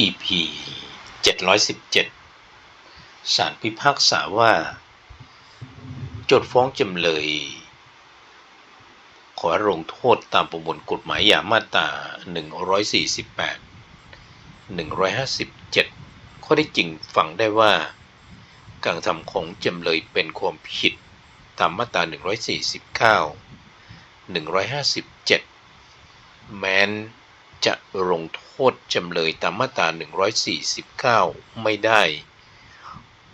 EP 717ศาลพิพากษาว่า โจทฟ้องจำเลย ขอลงโทษตามประมวลกฎหมายยามาตรา148 157 ข้อได้จริงฟังได้ว่า การทำของจำเลยเป็นความผิดตามมาตรา 149 157 แม้น จะลงโทษจำเลยตามมาตรา 149 ไม่ได้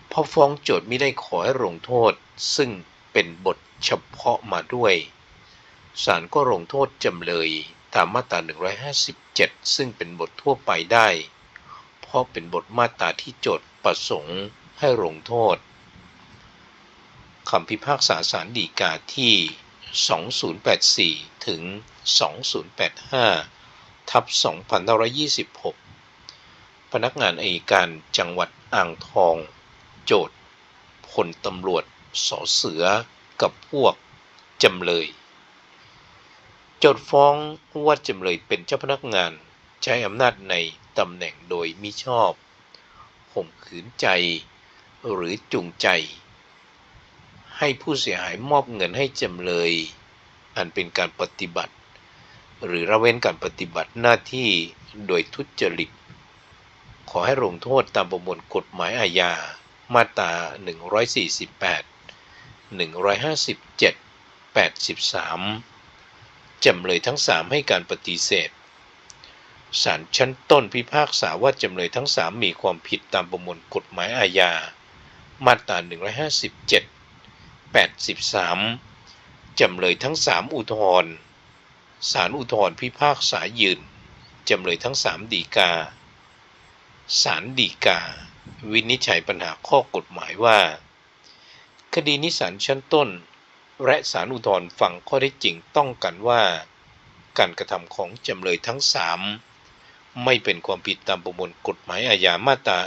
เพราะฟ้องโจทย์ไม่ได้ขอให้ลงโทษ ซึ่งเป็นบทเฉพาะมาด้วย ศาลก็ลงโทษจำเลยตามมาตรา 157 ซึ่งเป็นบททั่วไปได้ เพราะเป็นบทมาตราที่โจทย์ประสงค์ให้ลงโทษคำพิพากษาศาลฎีกาที่ 2084 ถึง 2085 ทับ2526 พนักงานอัยการจังหวัดอ่างทอง โจทย์พลตำรวจสอเสือกับพวกจำเลย โจทย์ฟ้องว่าจำเลยเป็นเจ้าพนักงานใช้อำนาจในตำแหน่งโดยมิชอบข่มขืนใจ หรือจูงใจ ให้ผู้เสียหายมอบเงินให้จำเลย อันเป็นการปฏิบัติ หรือละเว้นการปฏิบัติหน้าที่โดยทุจริต ขอให้ลงโทษตามประมวลกฎหมายอาญา มาตรา 148 157 83 จำเลยทั้ง 3 ให้การปฏิเสธศาลชั้นต้นพิพากษาว่าจำเลยทั้ง 3 มีความผิดตามประมวลกฎหมายอาญา มาตรา 157 83 จำเลยทั้ง 3 อุทธรณ์ ศาลอุทธรณ์พิพากษายืน จำเลยทั้ง3ดีกา ศาลดีกา วินิจฉัยปัญหาข้อกฎหมายว่า คดีนี้ศาลชั้นต้น และศาลอุทธรณ์ฟังข้อได้จริงต้องกันว่า การกระทำของจำเลยทั้ง3ไม่เป็นความผิดตามประมวลกฎหมายอาญามาตรา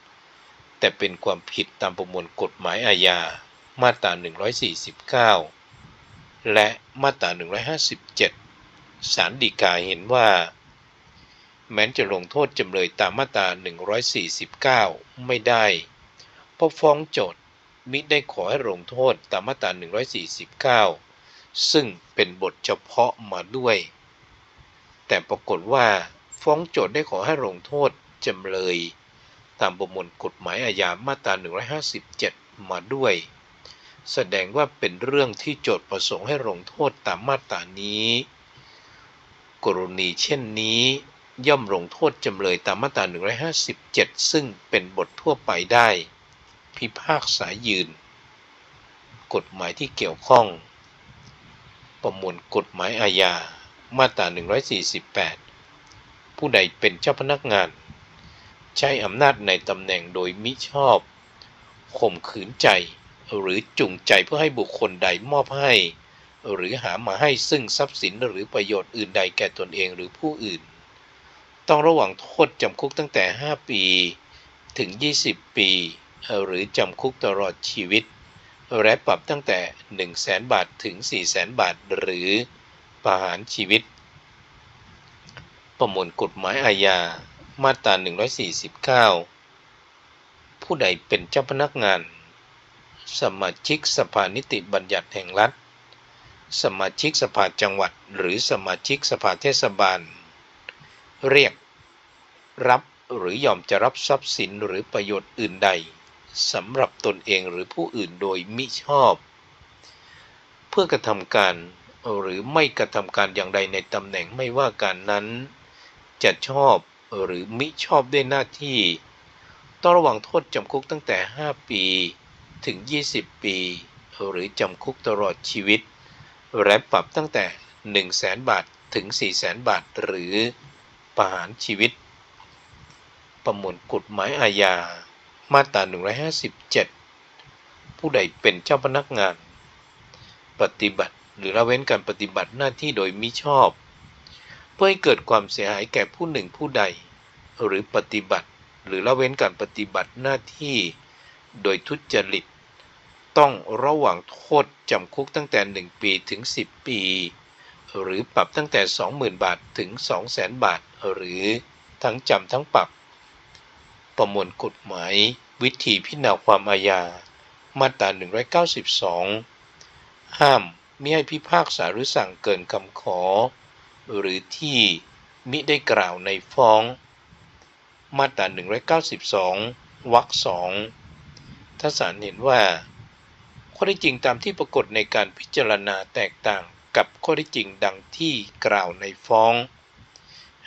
148 แต่เป็นความผิดตามประมวลกฎหมายอาญามาตรา 149 และมาตรา 157ศาลฎีกาเห็นว่า แม้นจะลงโทษจำเลยตามมาตรา 149 ไม่ได้ เพราะฟ้องโจทย์มิได้ขอให้ลงโทษตามมาตรา 149 ซึ่งเป็นบทเฉพาะมาด้วย แต่ปรากฏว่าฟ้องโจทย์ได้ขอให้ลงโทษจำเลย ตามประมวลกฎหมายอาญามาตรา 157 มาด้วย แสดงว่าเป็นเรื่องที่โจทย์ประสงค์ให้ลงโทษตามมาตรานี้ กรณีเช่นนี้ย่อมลงโทษจำเลยตามมาตรา 157 ซึ่งเป็นบททั่วไปได้ พิพากษายืน กฎหมายที่เกี่ยวข้อง ประมวลกฎหมายอาญา มาตรา 148 ผู้ใดเป็นเจ้าพนักงาน ใช้อำนาจในตำแหน่งโดยมิชอบข่มขืนใจ หรือจูงใจเพื่อให้บุคคลใดมอบให้ หรือหามาให้ซึ่งทรัพย์สินหรือประโยชน์อื่นใดแก่ตนเองหรือผู้อื่น ต้องระหว่างโทษจำคุกตั้งแต่ 5 ปี ถึง 20 ปี หรือจำคุกตลอดชีวิต และปรับตั้งแต่ 1 0 0 0 0แบาทถึง 4 0 0 0 0 0 บาท หรือประหารชีวิต ประมวลกฎหมายอาญามาตรา149 ผู้ใดเป็นเจ้าพนักงาน สมาชิกสภานิติบัญญัติแห่งรัฐ สมาชิกสภาจังหวัด หรือสมาชิกสภาเทศบาล เรียก รับหรือยอมจะรับทรัพย์สินหรือประโยชน์อื่นใดสำหรับตนเองหรือผู้อื่นโดยมิชอบ เพื่อกระทำการหรือไม่กระทำการอย่างใดในตำแหน่งไม่ว่าการนั้น จะชอบหรือมิชอบด้วยหน้าที่ ต้องระวังโทษจำคุกตั้งแต่ 5 ปี ถึง 20 ปี หรือจำคุกตลอดชีวิต และปรับตั้งแต่ 1 0 0 0 0แบาทถึง 4 0 0 0 0 0 บาท หรือประหารชีวิต ประมวลกฎหมายอาญา มาตรา 157 ผู้ใดเป็นเจ้าพนักงาน ปฏิบัติหรือละเว้นการปฏิบัติหน้าที่โดยมิชอบ เพื่อให้เกิดความเสียหายแก่ผู้หนึ่งผู้ใด หรือปฏิบัติ หรือละเว้นการปฏิบัติหน้าที่ โดยทุจริต ต้องระหว่างโทษจำคุกตั้งแต่ 1 ปีถึง 10 ปี หรือปรับตั้งแต่ 20,000 บาทถึง 200,000 บาท หรือทั้งจำทั้งปรับ ประมวลกฎหมาย วิธีพิจารณาความอาญา มาตรา 192 ห้ามมิให้พิพากษาหรือสั่งเกินคำขอ หรือที่มิได้กล่าวในฟ้อง มาตรา 192 วรรคสองถ้าศาลเห็นว่า ข้อท็จจริงตามที่ปรากฏในการพิจารณาแตกต่างกับข้อท็จจริงดังที่กล่าวในฟ้อง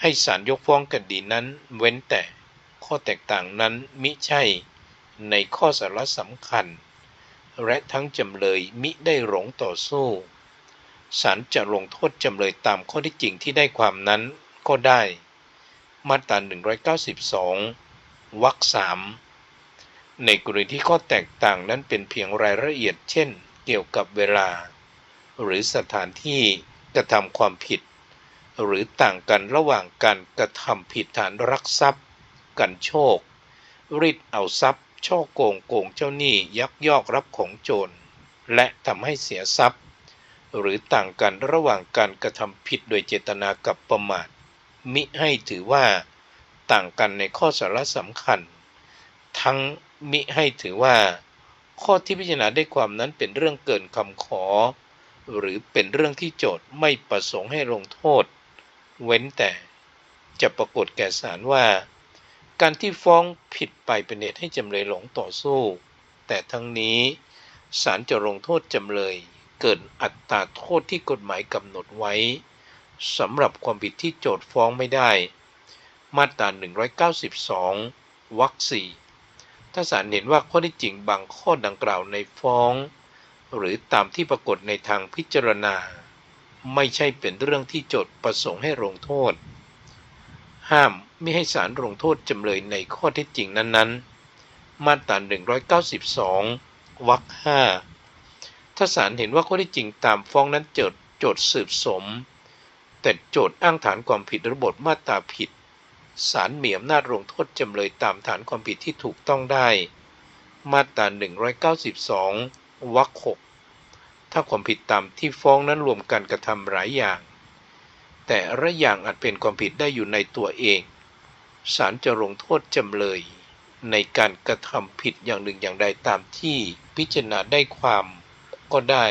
ให้ศาลยกฟ้องคดีนั้นเว้นแต่ข้อแตกต่างนั้นมิใช่ในข้อสาระสำคัญ และทั้งจำเลยมิได้หลงต่อสู้ศาลจะลงโทษจำเลยตามข้อท็จจริงที่ได้ความนั้นก็ได้ มาตรา192วรรคสาม ในกรณีที่ข้อแตกต่างนั้นเป็นเพียงรายละเอียด เช่น เกี่ยวกับเวลา หรือสถานที่กระทำความผิด หรือต่างกันระหว่างการกระทำผิดฐานรักทรัพย์ กันโชคริดเอาทรัพย์ ช่อโกงโกงเจ้าหนี้ยักยอกรับของโจร และทำให้เสียทรัพย์ หรือต่างกันระหว่างการกระทำผิดโดยเจตนากับประมาท มิให้ถือว่า ต่างกันในข้อสาระสำคัญ ทั้ง มิให้ถือว่า ข้อที่พิจารณาได้ความนั้นเป็นเรื่องเกินคำขอ หรือเป็นเรื่องที่โจทย์ไม่ประสงค์ให้ลงโทษ เว้นแต่จะปรากฏแก่ศาลว่า การที่ฟ้องผิดไปเป็นเหตุให้จำเลยหลงต่อสู้ แต่ทั้งนี้ศาลจะลงโทษจำเลยเกินอัตราโทษที่กฎหมายกำหนดไว้สำหรับความผิดที่โจทย์ฟ้องไม่ได้ มาตรา 192 วรรคสี่ ถ้าศาลเห็นว่าข้อที่จริงบางข้อดังกล่าวในฟ้อง หรือตามที่ปรากฏในทางพิจารณา ไม่ใช่เป็นเรื่องที่โจทย์ประสงค์ให้ลงโทษ ห้ามไม่ให้ศาลลงโทษจำเลยในข้อเท็จจริงนั้นๆ มาตรา 192 วรรคห้าถ้าศาลเห็นว่าข้อเท็จจริงตามฟ้องนั้นโจทย์โจทย์สืบสม แต่โจทย์อ้างฐานความผิดระบบมาตราผิด ศาลมีอำนาจลงโทษจำเลยตามฐานความผิดที่ถูกต้องได้ มาตรา 192 วรรคหกถ้าความผิดตามที่ฟ้องนั้นรวมกันกระทำหลายอย่าง แต่ละอย่างอาจเป็นความผิดได้อยู่ในตัวเอง ศาลจะลงโทษจำเลย ในการกระทำผิดอย่างหนึ่งอย่างใดตามที่พิจารณาได้ความก็ได้